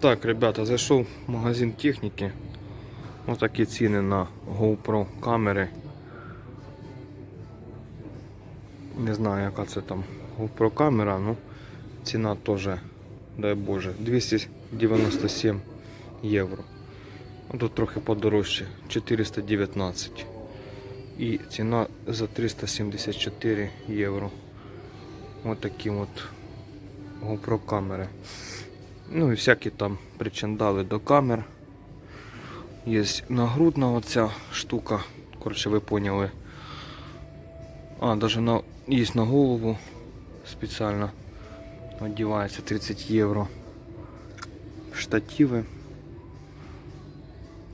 Так, ребята, зайшов в магазин техніки. Ось такі ціни на GoPro камери. Не знаю, яка це там GoPro камера, ну ціна теж, дай Боже, 297 євро. Тут трохи подорожче, 419. І ціна за 374 євро. Ось такі от GoPro камери. Ну і всякі там причандали до камер. Є нагрудна оця штука. Коротше, ви поняли. А, навіть на, є на голову спеціально. Одівається 30 євро. Штативи.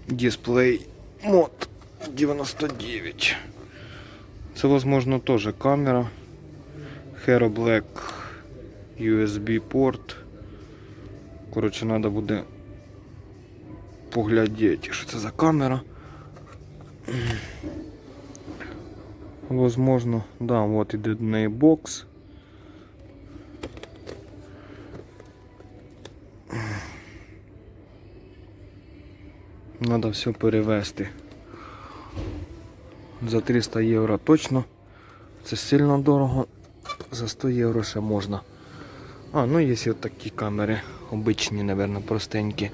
Дисплей мод 99. Це, возможно, теж камера. Hero Black USB порт. Коротше, треба буде поглядіти, що це за камера. Возможно, да, вот іде до неї бокс. Надо все перевести. За 300 євро точно. Це сильно дорого. За 100 євро ще можна. А, ну є от такі камери. Обичні, мабуть, простенькі.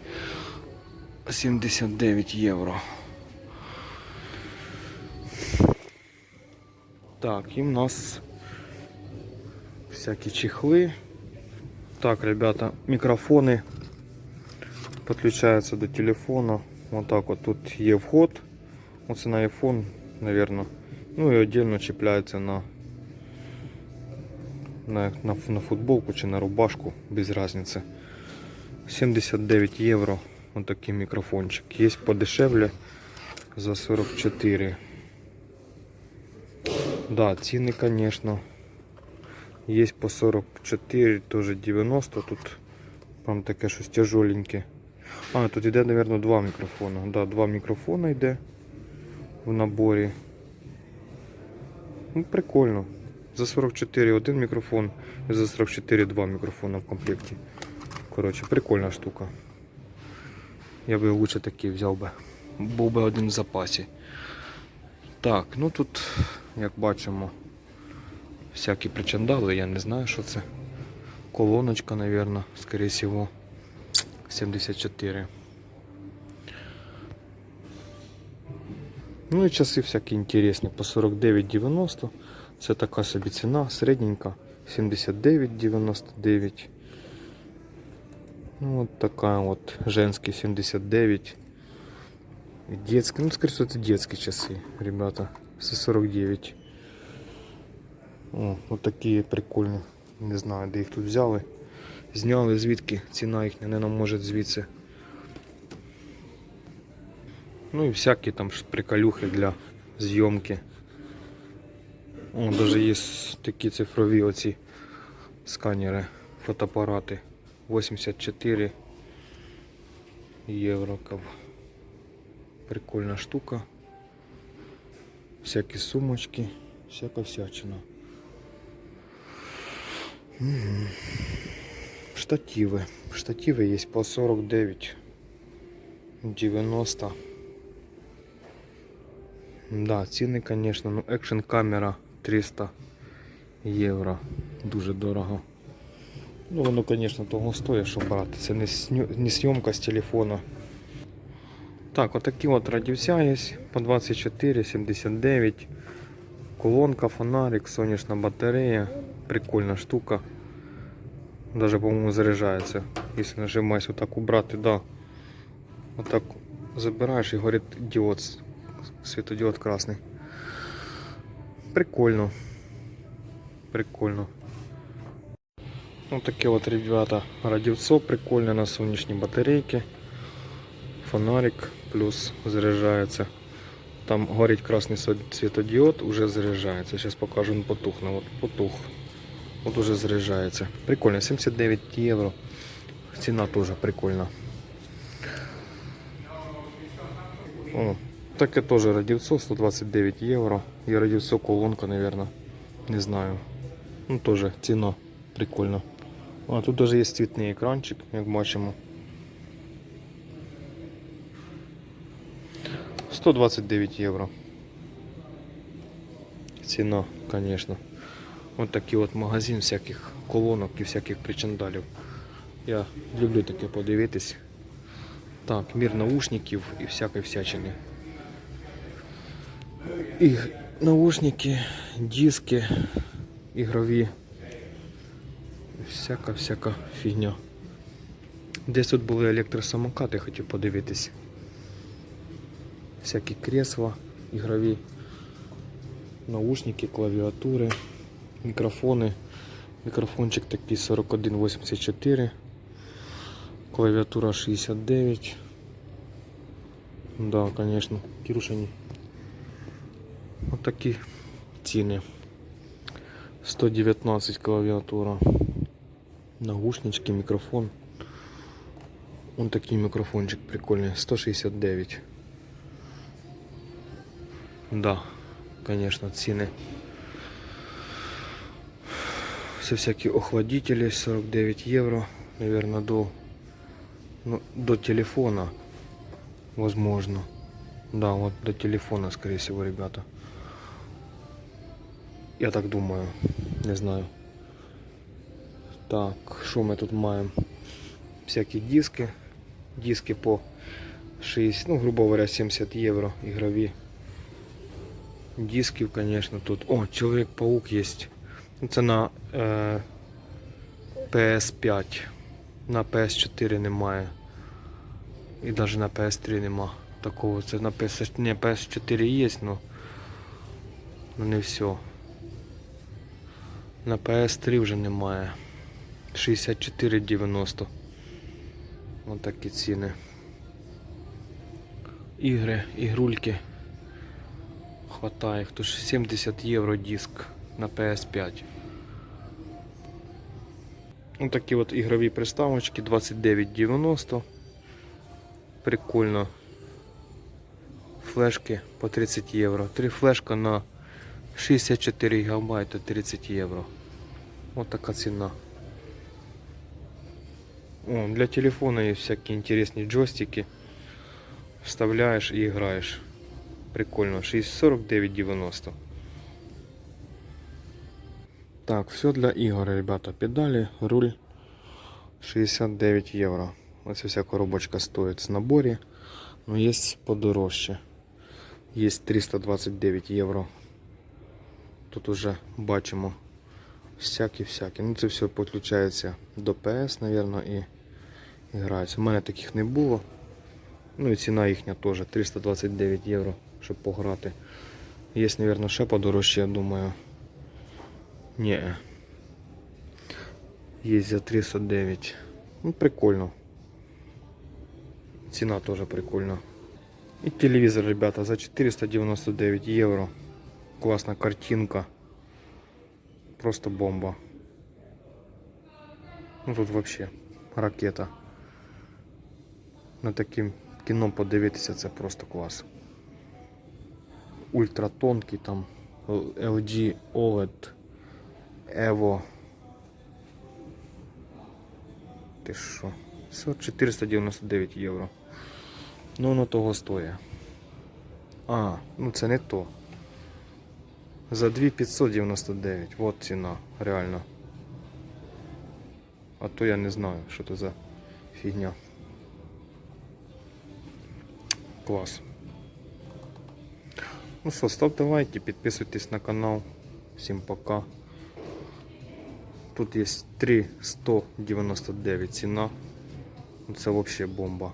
79 євро. Так, і в нас всякі чехли. Так, ребята, мікрофони підключаються до телефону. Вот так вот тут є вход. Оце на iPhone, наверное. Ну і отдельно чіпляється на, на, на, на футболку чи на рубашку, без разницы. 79 євро. Вот такий мікрофончик. Є подешевле за 44. Да, ціни, конечно. Є по 44, тоже 90. Тут прям таке щось тяжоленьке. А, тут йде, мабуть, два мікрофона. Да, два мікрофона йде в наборі. Ну, прикольно. За 44 один мікрофон, і за 44 два мікрофона в комплекті. Коротше, прикольна штука. Я би лучше такий взяв би. Був би один в запасі. Так, ну тут, як бачимо, всякі причандали, я не знаю, що це. Колоночка, мабуть, всего. 74. Ну і часи всякі інтересні по 49,90. Це така собі ціна, середненька 79,99. Ну, вот такая вот женский 79. Детский, ну всего это детские часы, ребята. За 49. О, вот такие прикольні. Не знаю, де їх тут взяли. Зняли звідки ціна їхня не нам може звідси. Ну і всякі там приколюхи для зйомки. О, даже є такі цифрові оці сканери, фотоапарати. 84 євро. Прикольна штука. Всякі сумочки, всяка всячина. Угу. Штативы. Штативы есть по 49 90. Да, ціни, конечно, ну екшн камера 300 євро. Дуже дорого. Ну, воно, конечно, того стоїть, щоб брати. Це не, не зйомка з телефона. Так, отакі от радівця є по 24, 79. Колонка, фонарик, сонячна батарея. Прикольна штука. Даже, по-моему, заряжается. Если нажимаешь вот так убрать, да. Вот так забираешь и горит диод, с- светодиод красный. Прикольно. Прикольно. Вот такие вот, ребята, радиоцо прикольно на солнечной батарейке. Фонарик плюс заряжается. Там горит красный светодиод, уже заряжается. Сейчас покажу, он потухнул. Вот потух. Вот уже заряжается. Прикольно, 79 евро. Цена тоже прикольно. О, Таке тоже радівцо 129 євро. І радівцо колонка, мабуть. Не знаю. Ну тоже ціна прикольна. А тут даже є цвітний екранчик, як бачимо. 129 євро. Ціна, конечно. Ось такий от магазин всяких колонок і всяких причандалів. Я люблю таке подивитись. Так, мір наушників і всякої всячини. І наушники, диски ігрові. Всяка-всяка фігня. Десь тут були електросамокати, хотів подивитись. Всякі кресла ігрові, наушники, клавіатури, мікрофони. Мікрофончик такий 4184. Клавіатура 69. Да, конечно. Вот такі ціни. 119 клавіатура. Наушнички, мікрофон. Вон такий мікрофончик прикольний. 169. Да, конечно, ціни. Все всякие охладители 49 евро, наверное, до ну, до телефона, возможно. Да, вот до телефона, скорее всего, ребята. Я так думаю, не знаю. Так, що ми тут маємо? Всякі диски. Диски по 60, ну, грубо говоря, 70 євро ігрові. Дисків, конечно, тут. О, Чоловік-паук є. Ну, Це на е, PS5. На PS4 немає. І навіть на PS3 нема такого. Це на PS, не, PS4 є, но, но не все. На PS3 вже немає. 64,90. Ось такі ціни. Ігри, ігрульки. Хватає. Тож 70 євро диск на PS5. Ось такі от ігрові приставочки 29,90. Прикольно. Флешки по 30 євро. Три флешка на 64 гігабайта 30 євро. Ось така ціна. О, для телефона є всякі інтересні джойстики. Вставляєш і граєш. Прикольно. 49,90. Так, все для ігор, ребята. Педалі, руль 69 євро. Ось вся коробочка стоїть в наборі. Но є подорожче. Є 329 євро. Тут уже бачимо всякі-всякі. Ну це все підключається до PS, мабуть, і, і грається. У мене таких не було. Ну і ціна їхня теж 329 євро, щоб пограти. Є, мабуть, ще подорожче, я думаю. Ні. Є за 309. Ну, прикольно. Ціна теж прикольна. І телевізор, ребята, за 499 євро. Класна картинка. Просто бомба. Ну тут вообще ракета. На таким кіно подивитися це просто клас. Ультратонкий там LG OLED Evo. Ти що? Все, 499 євро. Ну воно того стоїть. А, ну це не то. За 2599. Вот ціна, реально. А то я не знаю, що це за фігня. Клас. Ну що, ставте лайки, підписуйтесь на канал. Всім пока. Тут є 3,199 ціна. Це взагалі бомба.